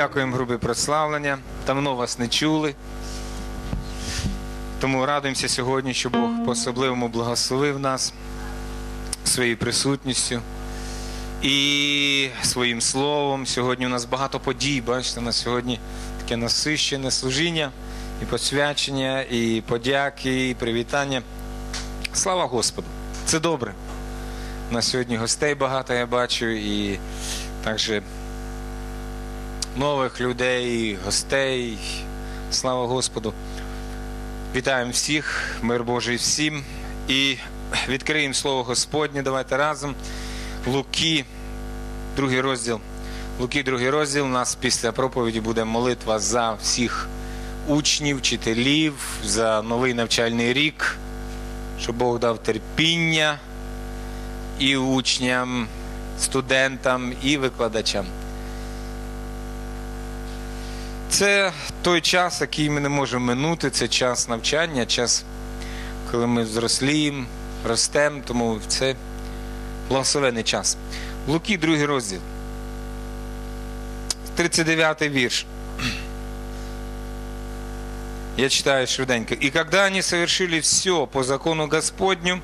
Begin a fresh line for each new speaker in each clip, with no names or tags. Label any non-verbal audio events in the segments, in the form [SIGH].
Дякуємо групі прославлення. Давно вас не чули. Тому радуємося сьогодні, що Бог по-особливому благословив нас своєю присутністю і своїм словом. Сьогодні у нас багато подій. Бачите, у нас сьогодні таке насищене служіння, і посвячення, і подяки, і привітання. Слава Господу! Це добре. У нас сьогодні гостей багато я бачу, і також нових людей, гостей. Слава Господу! Вітаємо всіх, мир Божий всім. І відкриємо слово Господнє. Давайте разом. Луки, другий розділ. Луки, другий розділ. У нас після проповіді буде молитва за всіх учнів, вчителів, за новий навчальний рік, щоб Бог дав терпіння і учням, студентам, і викладачам. Це той час, який ми не можемо минути. Це час навчання, час, коли ми зросліємо, ростемо, тому це благословений час. Луки, другий розділ. 39 вірш. Я читаю швиденько. І коли вони совершили все по закону Господню,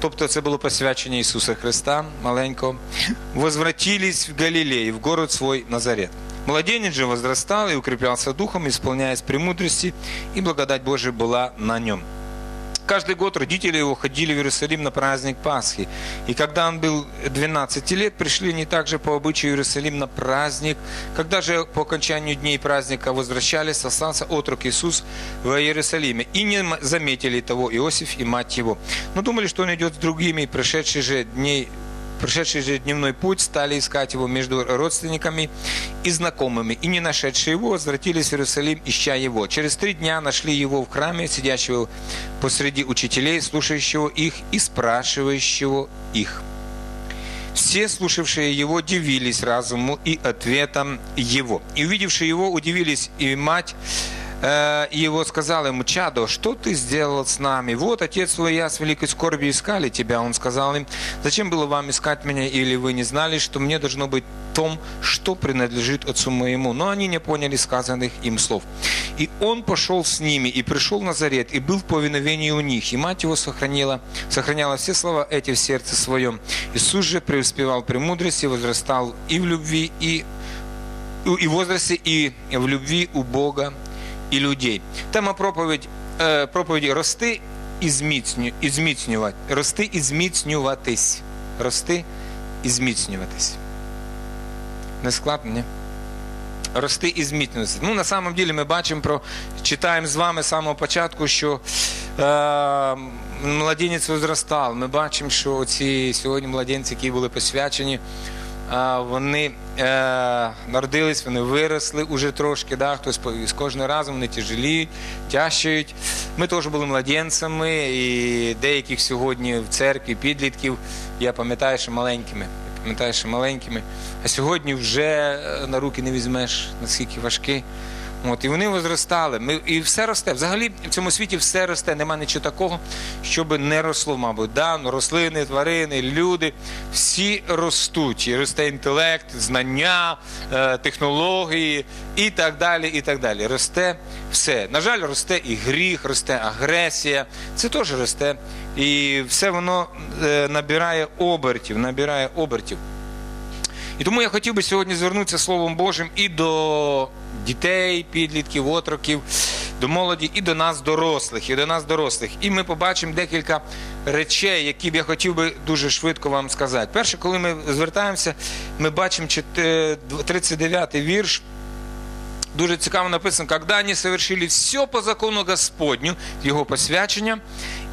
тобто це було посвячення Ісуса Христа, маленького, возвратились в Галилею, в город свой Назарет. Младенец же возрастал и укреплялся духом, исполняясь премудрости, и благодать Божия была на нем. Каждый год родители его ходили в Иерусалим на праздник Пасхи. И когда он был 12 лет, пришли они также по обычаю Иерусалим на праздник. Когда же по окончанию дней праздника возвращались, остался отрок Иисус в Иерусалиме. И не заметили того Иосиф и мать его. Но думали, что он идет с другими, пришедшие же дней Прошедший же дневной путь стали искать его между родственниками и знакомыми, и не нашедшие его, возвратились в Иерусалим, ища его. Через три дня нашли его в храме, сидящего посреди учителей, слушающего их и спрашивающего их. Все слушавшие его дивились разуму и ответам его. И увидевшие его, удивились и мать э, его сказала ему, «Чадо, что ты сделал с нами? Вот отец твой и я с великой скорбью искали тебя». Он сказал им, «Зачем было вам искать меня, или вы не знали, что мне должно быть том, что принадлежит отцу моему?» Но они не поняли сказанных им слов. И он пошел с ними, и пришел в Назарет, и был в повиновении у них. И мать его сохранила, сохраняла все слова эти в сердце своем. Иисус же преуспевал при мудрости, возрастал и в любви, и, и в возрасте, и в любви у Бога і людей. Тема проповідь, е, проповіді рости і, зміцню, і зміцнювати. Рости і зміцнюватись. Рости і зміцнюватись. Не складно, ні? Рости і зміцнюватися. Ну, на самом деле ми бачимо про, читаємо з вами з самого початку, що е, младенець возростав. Ми бачимо, що ці сьогодні младенці, які були посвячені, вони е, народились, вони виросли уже трошки, да, хтось з кожним разом вони тяжеліють, тяжчають. Ми теж були младенцями, і деяких сьогодні в церкві підлітків я пам'ятаю, що маленькими. Що маленькими. А сьогодні вже е, на руки не візьмеш, наскільки важкі. От, і вони возростали. Ми, і все росте. Взагалі в цьому світі все росте. Нема нічого такого, щоб не росло, мабуть. Да? Ну, рослини, тварини, люди всі ростуть. І росте інтелект, знання, е, технології і так далі. і так далі. Росте все. На жаль, росте і гріх, росте агресія. Це теж росте. І все воно е, набирає обертів, набирає обертів. І тому я хотів би сьогодні звернутися Словом Божим і до дітей, підлітків, отроків, до молоді, і до нас, дорослих, і до нас, дорослих. І ми побачимо декілька речей, які б я хотів би дуже швидко вам сказати. Перше, коли ми звертаємося, ми бачимо 39-й вірш. Дуже цікаво написано, когда они совершили все по закону Господню, його посвячення,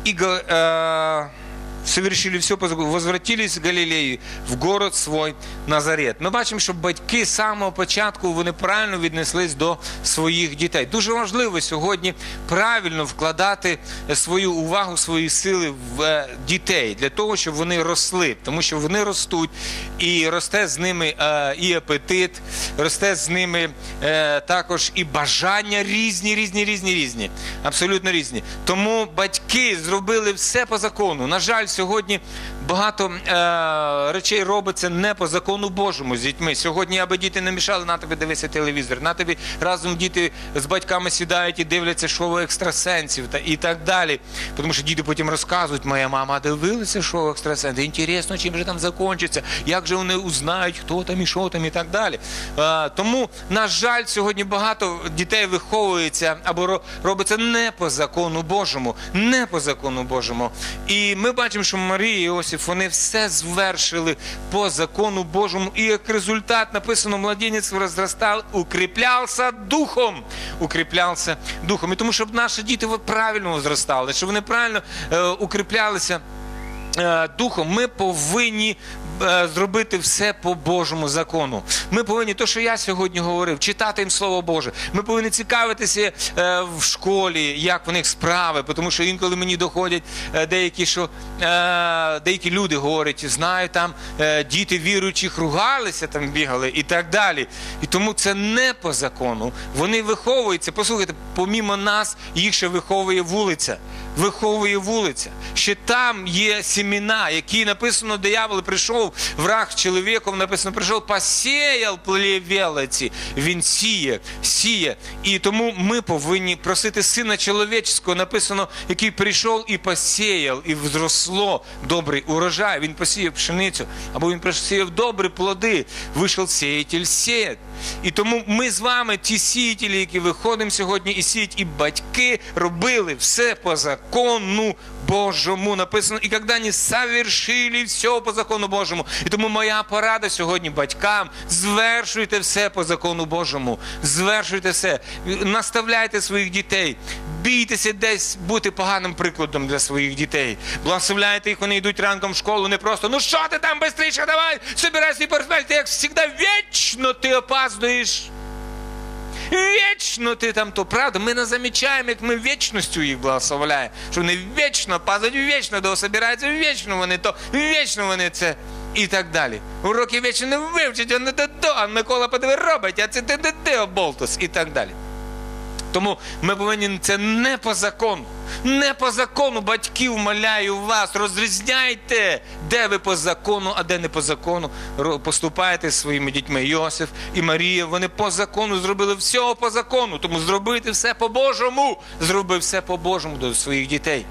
і га- е, совершили все возвратились в Галілею, в город свой Назарет. Ми бачимо, що батьки з самого початку вони правильно віднеслись до своїх дітей. Дуже важливо сьогодні правильно вкладати свою увагу, свої сили в е, дітей для того, щоб вони росли, тому що вони ростуть і росте з ними е, і апетит, росте з ними е, також і бажання різні, різні, різні, різні, абсолютно різні. Тому батьки зробили все по закону. На жаль, сьогодні багато е, речей робиться не по закону Божому з дітьми. Сьогодні, аби діти не мішали, на тобі дивися телевізор, на тобі разом діти з батьками сідають і дивляться шоу екстрасенсів та і так далі. Тому що діти потім розказують, моя мама дивилася шоу екстрасенсів. Інтересно, чим же там закінчиться, як же вони узнають, хто там і що там і так далі. Е, тому, на жаль, сьогодні багато дітей виховується або ро- робиться не по закону Божому, не по закону Божому. І ми бачимо, що Марія і Іосиф, вони все звершили по закону Божому. І як результат написано, младенець розростав, укріплявся духом. Укріплявся духом. І тому, щоб наші діти правильно зростали, щоб вони правильно е, укріплялися е, духом, ми повинні зробити все по Божому закону. Ми повинні, то, що я сьогодні говорив, читати їм Слово Боже. Ми повинні цікавитися е, в школі, як в них справи, тому що інколи мені доходять е, деякі, що е, деякі люди говорять, знаю, там е, діти віруючих ругалися, там бігали і так далі. І тому це не по закону. Вони виховуються. Послухайте, помімо нас, їх ще виховує вулиця. Виховує вулиця. Ще там є сімена, які написано, диявол прийшов, враг чоловіком, написано, прийшов, посіяв плевелиці. Він сіє, сіє. І тому ми повинні просити сина чоловічого, написано, який прийшов і посіяв, і зросло добрий урожай. Він посіяв пшеницю, або він посіяв добрі плоди. Вийшов сіятель сіять. І тому ми з вами, ті сіятелі, які виходимо сьогодні і сіють, і батьки робили все по закону Божому. Написано, і коли вони совершили все по закону Божому. І тому моя порада сьогодні батькам: звершуйте все по закону Божому. Звершуйте все, наставляйте своїх дітей. Бійтеся десь бути поганим прикладом для своїх дітей. Благословляйте їх, вони йдуть ранком в школу, не просто ну що ти там швидше, давай, собирай свій портфель, ти як завжди вічно ти опаздуєш. Вічно ти там то правда. Ми не замічаємо, як ми вічністю їх благословляємо. Що вони вічно падають, вічно до собираються, вічно вони то, вічно вони це. І так далі. Уроки вічно не вивчать, а не то, а Микола подиви робить, а це ти ти оболтус і так далі. Тому ми повинні це не по закону. Не по закону, батьків моляю вас, розрізняйте, де ви по закону, а де не по закону поступаєте зі своїми дітьми. Йосиф і Марія, вони по закону зробили всього по закону. Тому зробити все по-божому. Зроби все по-божому до своїх дітей.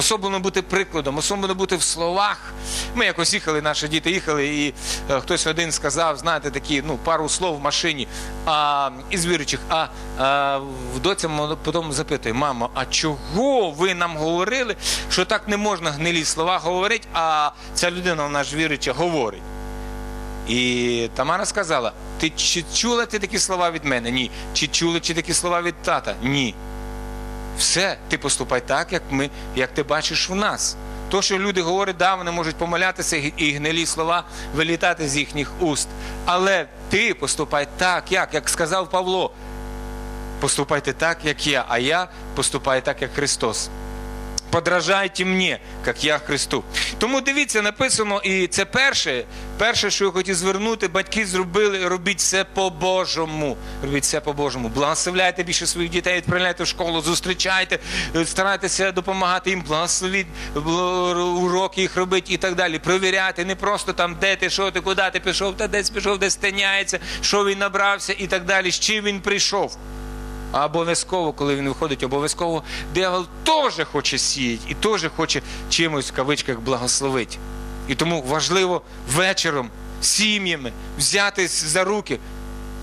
Особливо бути прикладом, особливо бути в словах. Ми якось їхали, наші діти їхали, і е, хтось один сказав, знаєте, такі ну, пару слов в машині а, із віруючих. А, а в доця потім запитує, мамо, а чого ви нам говорили, що так не можна гнилі слова говорити, а ця людина, вона ж віруюча, говорить. І Тамара сказала: ти чи чула ти такі слова від мене? Ні. Чи чули чи такі слова від тата? Ні. Все, ти поступай так, як ми, як ти бачиш в нас. То, що люди говорять, да, вони можуть помилятися і- гнилі слова вилітати з їхніх уст. Але ти поступай так, як, як сказав Павло. Поступайте так, як я, а я поступаю так, як Христос. Подражайте мені, як я Христу. Тому дивіться, написано, і це перше, перше, що я хотів звернути, батьки зробили, робіть все по-божому. Робіть все по-божому. Благословляйте більше своїх дітей, відправляйте в школу, зустрічайте, старайтеся допомагати їм, благословіть уроки їх робити і так далі. Провіряти, не просто там, де ти, що ти, куди ти пішов, та десь пішов, десь тиняється, що він набрався і так далі, з чим він прийшов. А обов'язково, коли він виходить, обов'язково диявол теж хоче сіяти і теж хоче чимось в кавичках благословити. І тому важливо вечором сім'ями взятись за руки.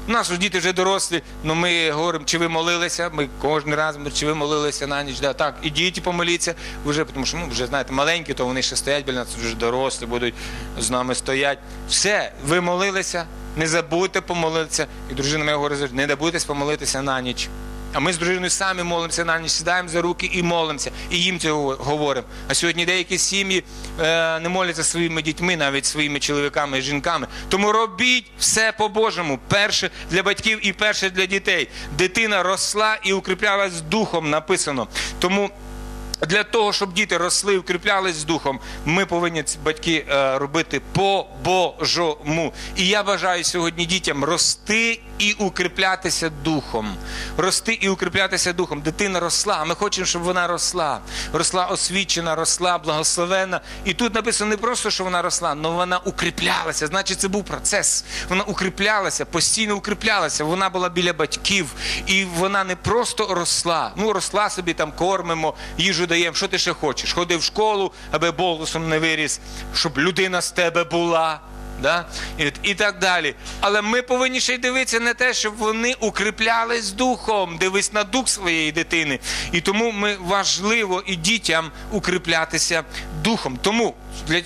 Нас ж діти вже дорослі, але ми говоримо, чи ви молилися. Ми кожен раз, чи ви молилися на ніч. Да, так, і помоліться вже, тому що ну, вже знаєте, маленькі, то вони ще стоять біля нас, вже дорослі, будуть з нами стоять. Все, ви молилися, не забудьте помолитися. І дружина моя говорить, не забудьтесь помолитися на ніч. А ми з дружиною самі молимося на ніч, сідаємо за руки і молимося, і їм це говоримо. А сьогодні деякі сім'ї е, не моляться своїми дітьми, навіть своїми чоловіками і жінками. Тому робіть все по-божому. Перше для батьків і перше для дітей. Дитина росла і укріплялась духом, написано. Тому Для того, щоб діти росли, укріплялись з духом, ми повинні батьки е, робити по-божому. І я бажаю сьогодні дітям рости і укріплятися духом. Рости і укріплятися духом. Дитина росла, ми хочемо, щоб вона росла. Росла освічена, росла, благословена. І тут написано не просто, що вона росла, але вона укріплялася. Значить, це був процес. Вона укріплялася, постійно укріплялася. Вона була біля батьків, і вона не просто росла. Ну, росла собі там, кормимо, їжу даємо. Що ти ще хочеш? Ходи в школу, аби болусом не виріс, щоб людина з тебе була. Да? І, так далі. Але ми повинні ще й дивитися на те, щоб вони укріплялись духом. Дивись на дух своєї дитини. І тому ми важливо і дітям укріплятися духом. Тому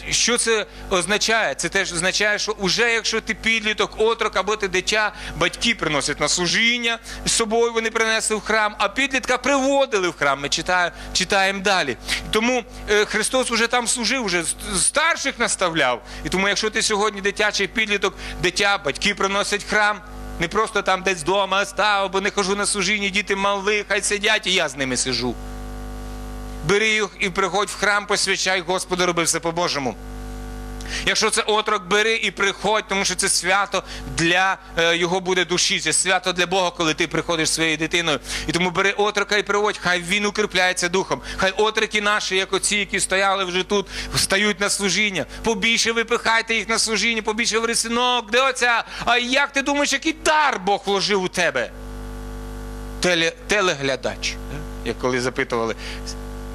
що це означає? Це теж означає, що уже якщо ти підліток, отрок або ти дитя, батьки приносять на служіння з собою, вони принесли в храм, а підлітка приводили в храм. Ми читаємо, читаємо далі. Тому е, Христос уже там служив, вже старших наставляв. І тому, якщо ти сьогодні дитячий підліток, дитя, батьки приносять храм. Не просто там десь вдома став, бо не хожу на служіння, діти мали, хай сидять, і я з ними сижу. Бери їх і приходь в храм, посвячай Господу, роби все по-божому. Якщо це отрок, бери і приходь, тому що це свято для е, його буде душі, це свято для Бога, коли ти приходиш своєю дитиною. І тому бери отрока і приводь, хай він укріпляється духом. Хай отроки наші, як оці, які стояли вже тут, встають на служіння. Побільше випихайте їх на служіння, побільше говори, синок, де оця? А як ти думаєш, який дар Бог вложив у тебе? Теле, телеглядач, як коли запитували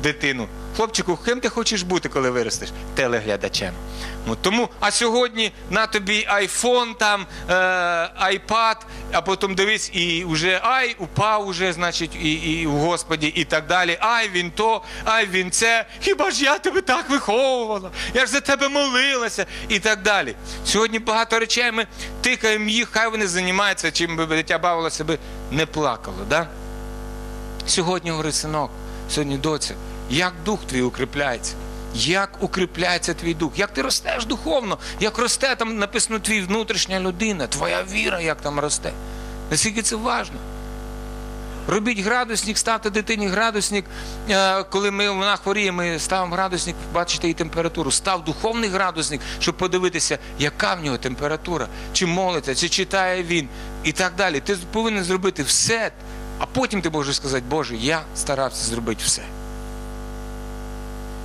дитину. Хлопчику, ким ти хочеш бути, коли виростеш? Телеглядачем. Ну, тому, а сьогодні на тобі айфон, там, е, а потім дивись, і вже ай, упав уже, значить, і, і в Господі, і так далі. Ай, він то, ай, він це. Хіба ж я тебе так виховувала? Я ж за тебе молилася, і так далі. Сьогодні багато речей ми тикаємо їх, хай вони займаються, чим би дитя бавилося, би не плакало. Да? Сьогодні говорить синок, сьогодні доця, як дух твій укріпляється, як укріпляється твій дух, як ти ростеш духовно, як росте там написано твій внутрішня людина, твоя віра, як там росте. Наскільки це важливо. Робіть градусник, ставте дитині градусник. Е, Коли ми, вона хворіє, ми ставимо градусник, бачите її температуру. Став духовний градусник, щоб подивитися, яка в нього температура, чи молиться, чи читає він, і так далі. Ти повинен зробити все, а потім ти можеш сказати, Боже, я старався зробити все.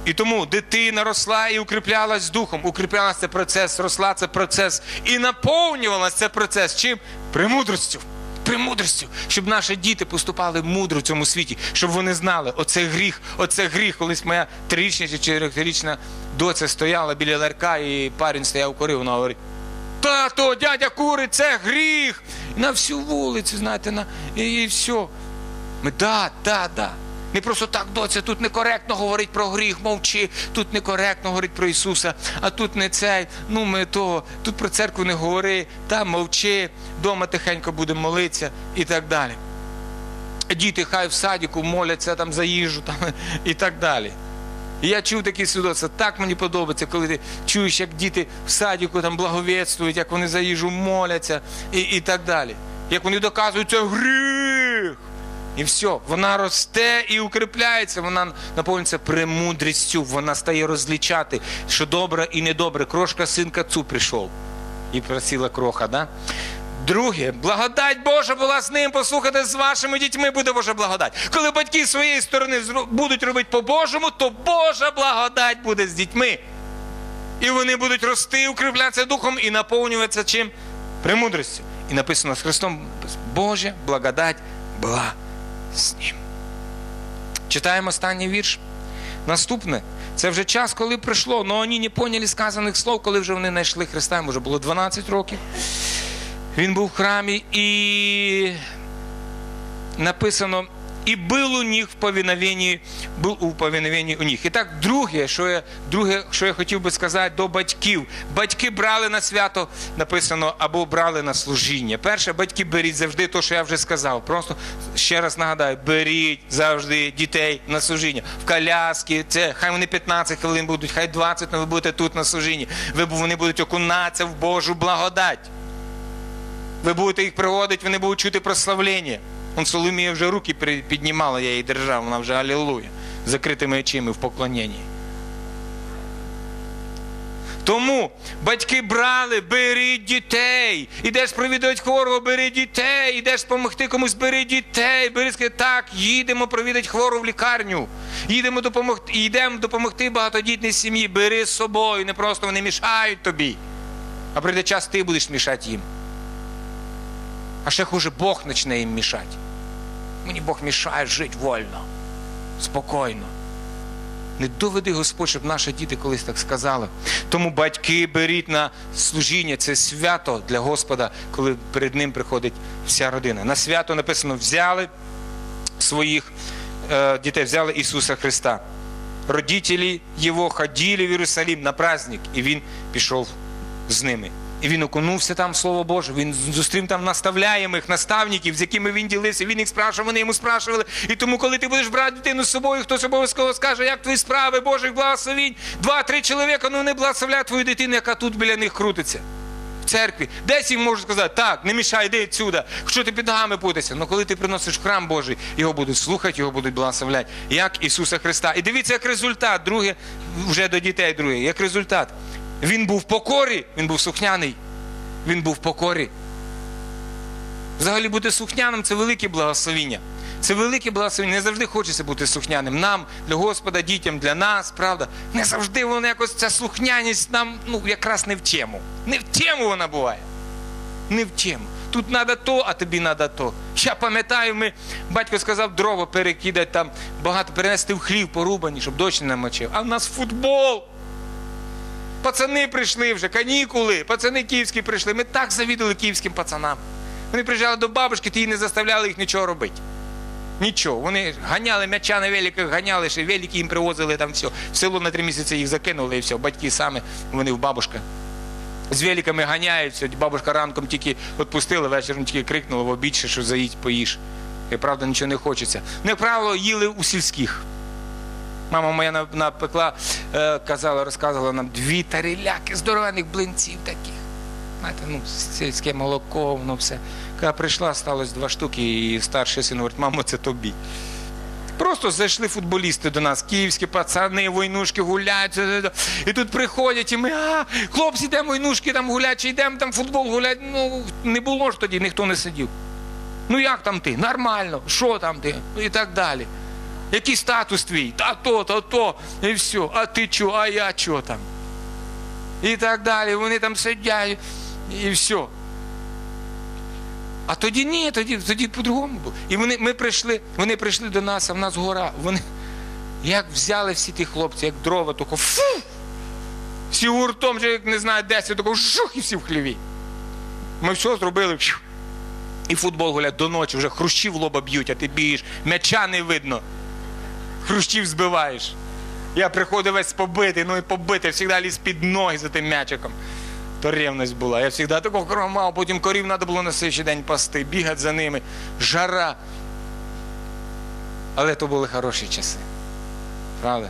І тому дитина росла і укріплялась духом. Укріплялася це процес, росла це процес. І наповнювалася це процес чим? Премудростю. Премудростю, щоб наші діти поступали мудро в цьому світі, щоб вони знали, оце гріх, оце гріх. Колись моя трирічна чи чотирирічна доця стояла біля ларька, і парень стояв курив, вона говорить: Тато, дядя курить, це гріх! На всю вулицю, знаєте, на... і, і все. Ми да, да, да. Не просто так, доця, тут некоректно говорить про гріх, мовчи, тут некоректно говорить про Ісуса, а тут не цей, ну ми то, тут про церкву не говори, там мовчи, вдома тихенько будемо молитися і так далі. Діти хай в садіку моляться там за їжу там, [LAUGHS] і так далі. І я чув такі свідоцтва, так мені подобається, коли ти чуєш, як діти в садіку там благовєтствують, як вони за їжу моляться і, і так далі. Як вони доказують, це гріх. І все, вона росте і укріпляється, вона наповнюється премудрістю, вона стає розлічати, що добре і недобре. Крошка синка цу прийшов. І просила кроха, да? Друге, благодать Божа була з ним. Послухайте, з вашими дітьми буде Божа благодать. Коли батьки з своєї сторони будуть робити по-божому, то Божа благодать буде з дітьми. І вони будуть рости, укріплятися духом і наповнюватися чим? Премудрістю. І написано з Христом, Божа благодать була з ним. Читаємо останній вірш. Наступне. Це вже час, коли прийшло, але вони не поняли сказаних слов, коли вже вони знайшли Христа, йому вже було 12 років. Він був в храмі і написано, і був у них в повиновенні, був у повиновенні у них. І так, друге, що я, друге, що я хотів би сказати до батьків. Батьки брали на свято, написано, або брали на служіння. Перше, батьки беріть завжди те, що я вже сказав. Просто ще раз нагадаю, беріть завжди дітей на служіння. В коляски, це хай вони 15 хвилин будуть, хай 20, але ви будете тут на служінні. Ви, вони будуть окунатися в Божу благодать. Ви будете їх приводити, вони будуть чути прославлення. Он Соломія вже руки піднімала, я її держав, вона вже алілуя. закритими очима в поклоненні. Тому батьки брали, беріть дітей. Ідеш провідати хворого, бери дітей. Ідеш допомогти комусь, бери дітей. Бери, скажи, так, їдемо провідати хвору в лікарню. Їдемо допомогти, йдемо допомогти багатодітній сім'ї. Бери з собою, не просто вони мішають тобі. А прийде час, ти будеш мішати їм. А ще хуже, Бог почне їм мішати. Мені Бог мішає жити вольно, спокійно. Не доведи Господь, щоб наші діти колись так сказали. Тому батьки беріть на служіння. Це свято для Господа, коли перед ним приходить вся родина. На свято написано: взяли своїх е, дітей, взяли Ісуса Христа. Родителі Його ходили в Єрусалим на праздник, і він пішов з ними. І він окунувся там, Слово Боже, він зустрів там наставляємих наставників, з якими він ділився. Він їх спрашував, вони йому спрашували. І тому, коли ти будеш брати дитину з собою, хтось обов'язково скаже, як твої справи, Божих благословінь. Два-три чоловіка, ну не благословляють твою дитину, яка тут біля них крутиться. В церкві. Десь їм можуть сказати, так, не мішай, йди відсюди. Що ти під ногами путайся? Ну коли ти приносиш в храм Божий, його будуть слухати, його будуть благословляти, як Ісуса Христа. І дивіться, як результат, друге, вже до дітей друге, як результат. Він був покорі, він був сухняний. Він був покорі. Взагалі бути сухняним це велике благословіння. Це велике благословіння. Не завжди хочеться бути сухняним. Нам, для Господа, дітям, для нас, правда. Не завжди воно якось ця слухняність нам ну, якраз не в тему. Не в тему вона буває. Не в тему. Тут треба то, а тобі треба то. Я пам'ятаю, ми, батько сказав дрова перекидати там, багато перенести в хлів порубані, щоб дощ не намочив. А в нас футбол. Пацани прийшли вже, канікули, пацани київські прийшли. Ми так завідували київським пацанам. Вони приїжджали до бабушки, ті не заставляли їх нічого робити. Нічого. Вони ганяли м'яча на великах, ганяли, ще велики їм привозили там все. В село на три місяці їх закинули і все. Батьки самі, вони в бабушка. З великами ганяються, бабушка ранком тільки відпустила, вечором тільки крикнула в обід, що заїдь, поїж. І правда, нічого не хочеться. Як правило, їли у сільських. Мама моя напекла, е, казала, розказувала нам дві таріляки здоровених блинців таких. Знаєте, ну, сільське молоко, воно все. Коли прийшла, сталося два штуки, і старший син говорить, мамо, це тобі. Просто зайшли футболісти до нас, київські пацани, войнушки гуляють. І тут приходять, і ми, а, хлопці, йдемо войнушки там гулять, чи йдемо там футбол гулять. Ну, не було ж тоді, ніхто не сидів. Ну як там ти? Нормально, що там ти? І так далі. Який статус твій? Та то, то, то, і все. А ти чо, а я чо там? І так далі. Вони там сидять, і все. А тоді ні, тоді, тоді по-другому було. І вони, ми прийшли, вони прийшли до нас, а в нас гора. Вони як взяли всі ті хлопці, як дрова, тако фу! Всі гуртом, вже як не знаю, десять, тако жух, і всі в хліві. Ми все зробили. І футбол гулять до ночі, вже хрущів в лоба б'ють, а ти бієш, м'яча не видно. Хрущів збиваєш. Я приходив весь побитий, ну і побитий, завжди ліз під ноги за тим м'ячиком. То ревність була. Я завжди такого хромав, потім корів треба було на слідчий день пасти, бігати за ними. Жара. Але то були хороші часи. Правда?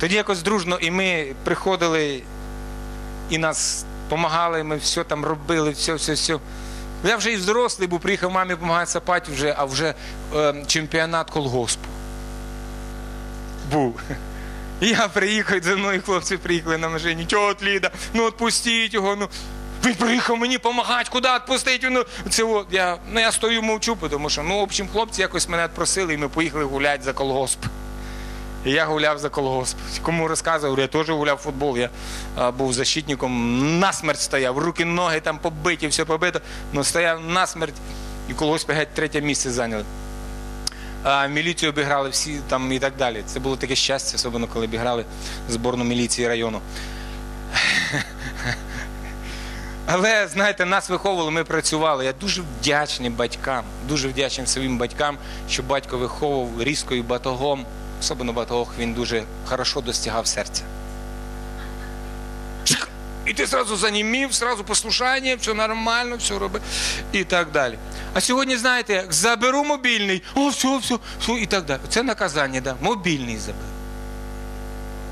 Тоді якось дружно і ми приходили, і нас допомагали, ми все там робили, все, все, все. Я вже і взрослий був, приїхав мамі допомагати сапати, вже, а вже е, чемпіонат колгоспу. Був. Я приїхав, за мною хлопці приїхали на машині. Чого от Ліда? Ну відпустіть його. Ну він приїхав мені допомагати, куди відпустити? Ну, я, ну, я стою мовчу, тому що ну, в общем, хлопці якось мене просили, і ми поїхали гуляти за колгосп. Я гуляв за колгосп. Кому розказував, я теж гуляв в футбол. Я а, був защитником, насмерть стояв, руки, ноги там побиті, все побито, але стояв насмерть. І колгосп геть третє місце зайняли. А, міліцію обіграли всі там і так далі. Це було таке щастя, особливо коли обіграли зборну міліції району. [LAUGHS] Але знаєте, нас виховували, ми працювали. Я дуже вдячний батькам, дуже вдячний своїм батькам, що батько виховував різкою батогом. Особливо батог він дуже хорошо достигав серця. І ти зразу занімів, зразу послушання, все нормально, все роби і так далі. А сьогодні, знаєте, заберу мобільний, о, все, все, все, і так далі. Це наказання, да. Мобільний заберу.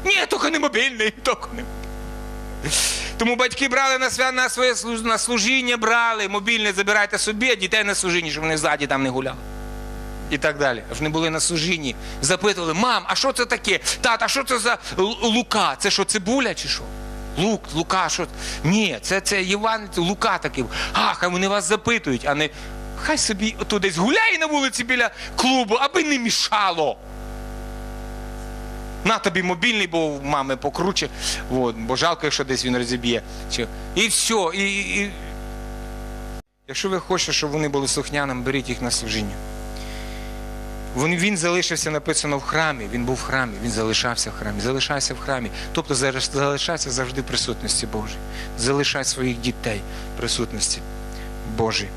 Ні, тільки не мобільний, тільки не. Тому батьки брали на свя на своє на служіння, брали, мобільне забирайте собі, а дітей на служіння, щоб вони ззаді там не гуляли. І так далі. Не були на служінні. Запитували, мам, а що це таке? Тат, а що це за лука? Це що, цибуля чи що? Лук, лука, що? Ні, це, це Іван, Лука такий. А, хай вони вас запитують, а не хай собі отут десь гуляє на вулиці біля клубу, аби не мішало. На тобі мобільний, бо в мами покруче. От, бо жалко, якщо десь він розіб'є. І все. І, і... Якщо ви хочете, щоб вони були слухняними, беріть їх на служіння. Він, він залишився написано в храмі, він був в храмі, він залишався в храмі, залишайся в храмі. Тобто залишайся завжди в присутності Божій. Залишай своїх дітей в присутності Божій.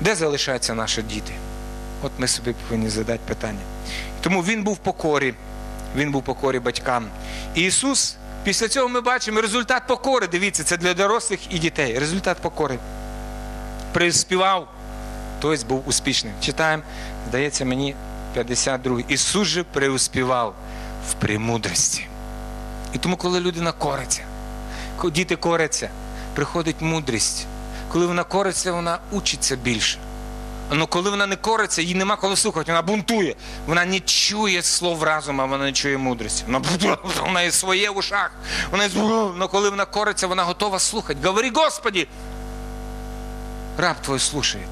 Де залишаються наші діти? От ми собі повинні задати питання. Тому він був покорі, він був покорі батькам. І Ісус, після цього ми бачимо результат покори. Дивіться, це для дорослих і дітей. Результат покори. Приспівав, тобто був успішним. Читаємо, здається мені, 52. Ісус же преуспівав в премудрості. І тому, коли людина кориться, коли діти коряться, приходить мудрість. Коли вона кориться, вона учиться більше. Ну, коли вона не кориться, їй нема коли слухати, вона бунтує. Вона не чує слов разума, вона не чує мудрості. Вона, вона є своє в ушах. Вона є... Но коли вона кориться, вона готова слухати. Говори, Господі! Раб твой слушає.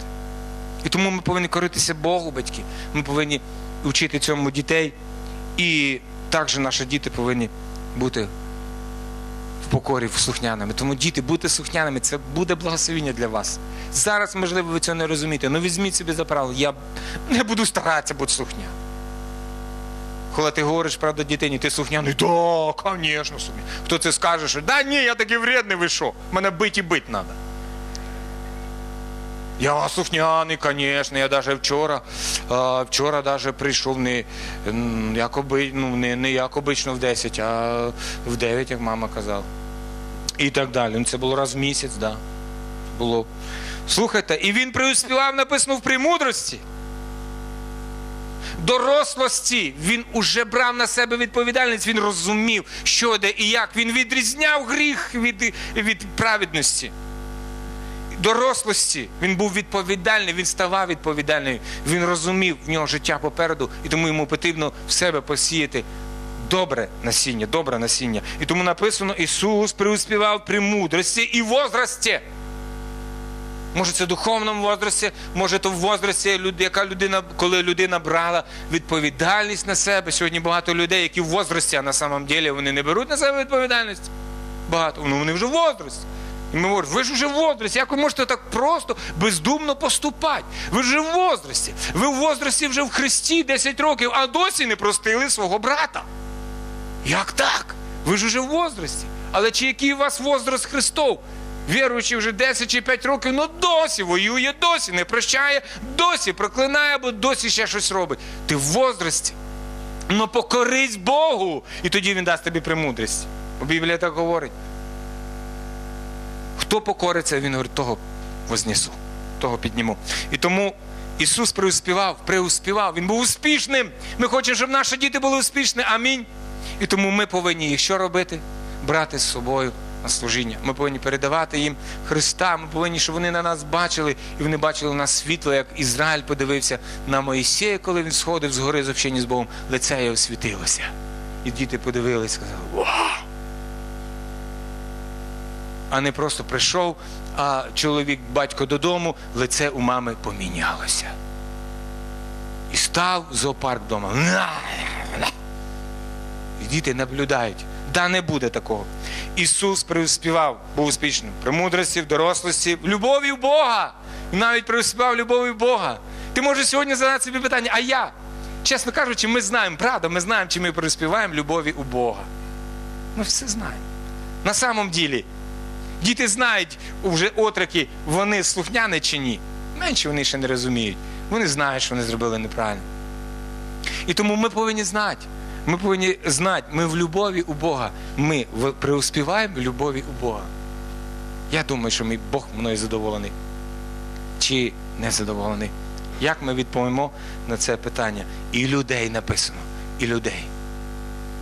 І тому ми повинні коритися Богу, батьки. Ми повинні вчити цьому дітей. І також наші діти повинні бути в покорі, слухняними. Тому діти, будьте слухняними, це буде благословіння для вас. Зараз, можливо, ви цього не розумієте, але візьміть собі за правило, я не буду старатися бути слухняним. Коли ти говориш правда дитині, ти слухняний, да, звісно собі. Хто це скаже, що да ні, я такий вредний, ви що? Мене бить і бить треба. Я слухняний, звісно, я навіть вчора, вчора даже прийшов не, м, як ну, не, не як обично в 10, а в 9, як мама казала. І так далі. Ну, це було раз в місяць, да. Було. Слухайте, і він преуспівав, написано в премудрості. Дорослості він уже брав на себе відповідальність, він розумів, що де і як. Він відрізняв гріх від, від праведності дорослості він був відповідальний, він ставав відповідальним, він розумів в нього життя попереду, і тому йому потрібно в себе посіяти добре насіння, добре насіння. І тому написано: Ісус преуспівав при мудрості і возрасті. Може, це в духовному возрасті, може, то в возрасті, яка людина, коли людина брала відповідальність на себе. Сьогодні багато людей, які в возрасті, а на самом деле вони не беруть на себе відповідальність. Багато. Ну вони вже в возрасті. І ми говоримо, ви ж вже в возрасті, як ви можете так просто, бездумно поступати? Ви ж в возрасті. Ви в возрасті вже в Христі 10 років, а досі не простили свого брата. Як так? Ви ж уже в возрасті. Але чи який у вас возраст Христов? Віруючи вже 10 чи 5 років, ну досі воює, досі не прощає, досі проклинає, або досі ще щось робить. Ти в возрасті. Ну покорись Богу, і тоді він дасть тобі премудрість. Бо Біблія так говорить. Хто покориться, він говорить, того вознесу, того підніму. І тому Ісус преуспівав, преуспівав, Він був успішним. Ми хочемо, щоб наші діти були успішні. Амінь. І тому ми повинні їх що робити? Брати з собою на служіння. Ми повинні передавати їм Христа. Ми повинні, щоб вони на нас бачили, і вони бачили на нас світло, як Ізраїль подивився на Моїсея, коли він сходив з гори з общення з Богом, лице його світилося. І діти подивилися сказали: Вау! А не просто прийшов, а чоловік, батько додому, лице у мами помінялося. І став зоопарк вдома. І діти наблюдають. Да не буде такого. Ісус преуспівав, був успішним. При мудрості, в дорослості, в любові Бога. Навіть преуспівав любові в Бога. Ти можеш сьогодні задати собі питання, а я? Чесно кажучи, ми знаємо, правда, ми знаємо, чи ми преуспіваємо любові у Бога. Ми все знаємо. На самом ділі, Діти знають вже отроки, вони слухняні чи ні. Менше вони ще не розуміють. Вони знають, що вони зробили неправильно. І тому ми повинні знати. Ми повинні знати, ми в любові у Бога. Ми преуспіваємо в любові у Бога. Я думаю, що мій Бог мною задоволений. Чи не задоволений? Як ми відповімо на це питання? І людей написано, і людей.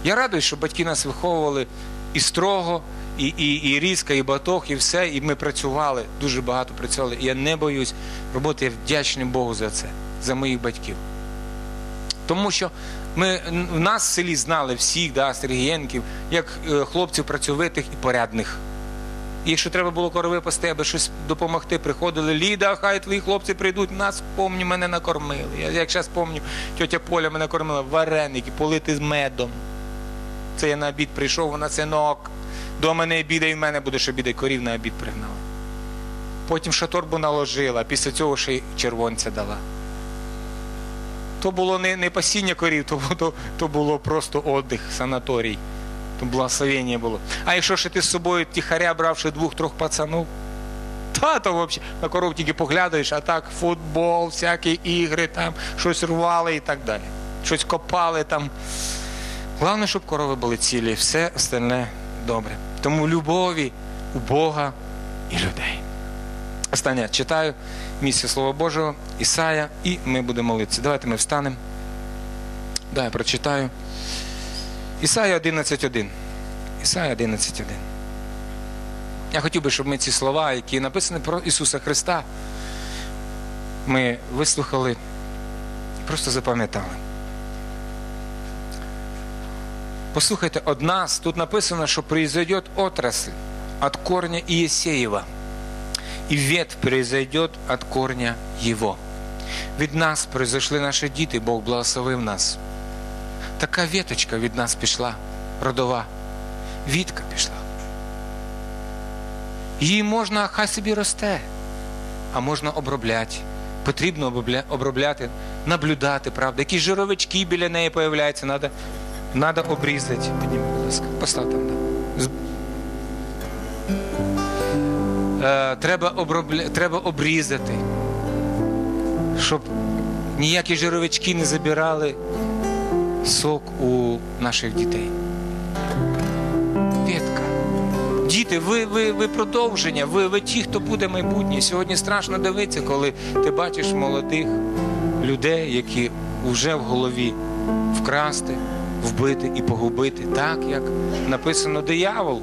Я радий, що батьки нас виховували і строго, і, і, і різко, і баток, і все. І ми працювали, дуже багато працювали. І я не боюсь роботи. Я вдячний Богу за це, за моїх батьків. Тому що ми, в нас в селі знали всіх, да, Сергієнків, як е, хлопців працьовитих і порядних. І якщо треба було корови пасти, аби щось допомогти, приходили Ліда, хай твої хлопці прийдуть, нас помню, мене накормили. Я як зараз пам'ятаю, тьотя Поля мене кормила вареники, полити з медом. Це я на обід прийшов, вона синок. До мене обідай, в мене буде, що обідай, корів на обід пригнала. Потім шаторбу наложила, після цього ще й червонця дала. То було не, не пасіння корів, то, то, то було просто отдих, санаторій. То благословення було. А якщо ще ти з собою тихаря бравши двох-трьох пацанів, та то взагалі на коров тільки поглядаєш, а так футбол, всякі ігри, там, щось рвали і так далі. Щось копали там. Головне, щоб корови були цілі, все остальне добре. Тому любові у Бога і людей. Останнє читаю місце Слова Божого, Ісая, і ми будемо молитися. Давайте ми встанемо. Да, я прочитаю. Ісая 11.1. Ісая 11.1. Я хотів би, щоб ми ці слова, які написані про Ісуса Христа, ми вислухали просто запам'ятали. Послухайте, од нас тут написано, що произойдет отрасль от корня Иесеева, и ветвь произойдет от корня Его. Від нас произошли наші діти, Бог благословив нас. Така віточка від нас пішла, родова. Вітка пішла. Її можна, хай собі росте, а можна обробляти. Потрібно обробляти, наблюдати, правда. Якісь жировички біля неї появляються, треба надо обрізати. Підніми, будь ласка, постав там. Да. Е, треба, обробля... треба обрізати, щоб ніякі жировички не забирали сок у наших дітей. Ветка. Діти, ви, ви, ви продовження, ви, ви ті, хто буде майбутнє. Сьогодні страшно дивитися, коли ти бачиш молодих людей, які вже в голові вкрасти, вбити і погубити, так як написано диявол.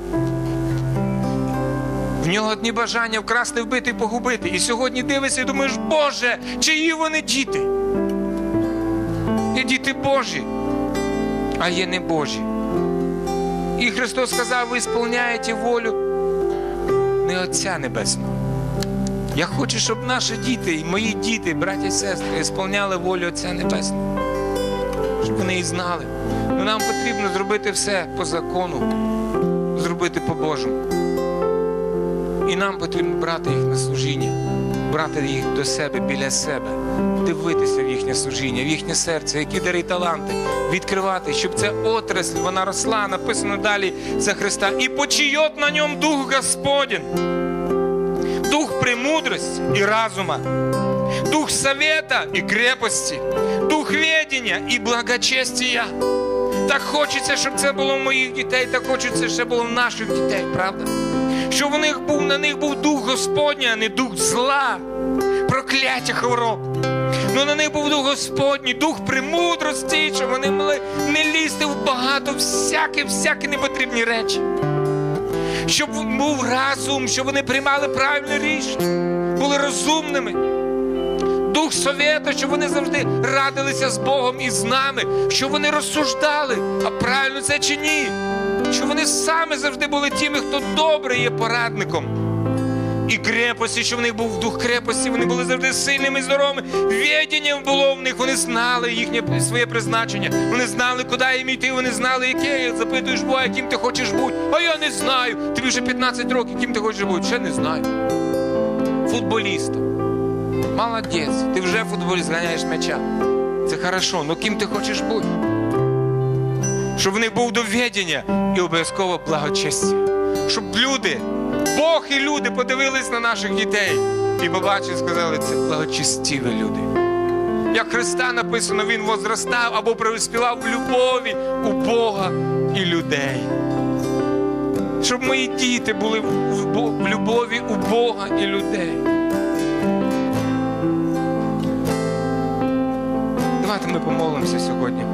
В нього одні бажання вкрасти, вбити і погубити. І сьогодні дивишся і думаєш, Боже, чиї вони діти? Є діти Божі, а є не Божі. І Христос сказав, ви сповняєте волю не Отця Небесного. Я хочу, щоб наші діти і мої діти, браті і сестри, сповняли волю Отця Небесного. Щоб вони її знали. Ну, нам потрібно зробити все по закону, зробити по-божому. І нам потрібно брати їх на служіння, брати їх до себе біля себе, дивитися в їхнє служіння, в їхнє серце, які дари таланти, відкривати, щоб ця отрасль, вона росла, написано далі за Христа. І почийот на ньому дух Господень, дух премудрості і разума, дух совета і крепості, дух ведення і благочестія. Так хочеться, щоб це було в моїх дітей, так хочеться, щоб це було в наших дітей, правда? Щоб у них був на них був дух Господній, а не дух зла, прокляття хвороб. Ну на них був дух Господній, дух премудрості, щоб вони могли не лізти в багато всякі, всякі непотрібні речі. Щоб був разум, щоб вони приймали правильне рішення, були розумними. Дух совєту, щоб вони завжди радилися з Богом і з нами, щоб вони розсуждали, а правильно це чи ні. Щоб вони саме завжди були тими, хто добре є порадником. І крепості, що в них був дух крепості, вони були завжди сильними і здоровими. Відіння було в них, вони знали їхнє своє призначення. Вони знали, куди їм йти, вони знали, яке. Запитуєш Бога, яким ти хочеш бути. А я не знаю. Тобі вже 15 років, яким ти хочеш бути. Ще не знаю. Футболістом. Молодець, ти вже футболіст ганяєш м'яча. Це хорошо, ну ким ти хочеш бути? Щоб в них був доведення і обов'язково благочестя. Щоб люди, Бог і люди подивились на наших дітей і побачили, сказали, це благочестиві люди. Як Христа написано, Він возростав або преуспівав в любові у Бога і людей. Щоб мої діти були в любові у Бога і людей. Давайте ми помолимося сьогодні.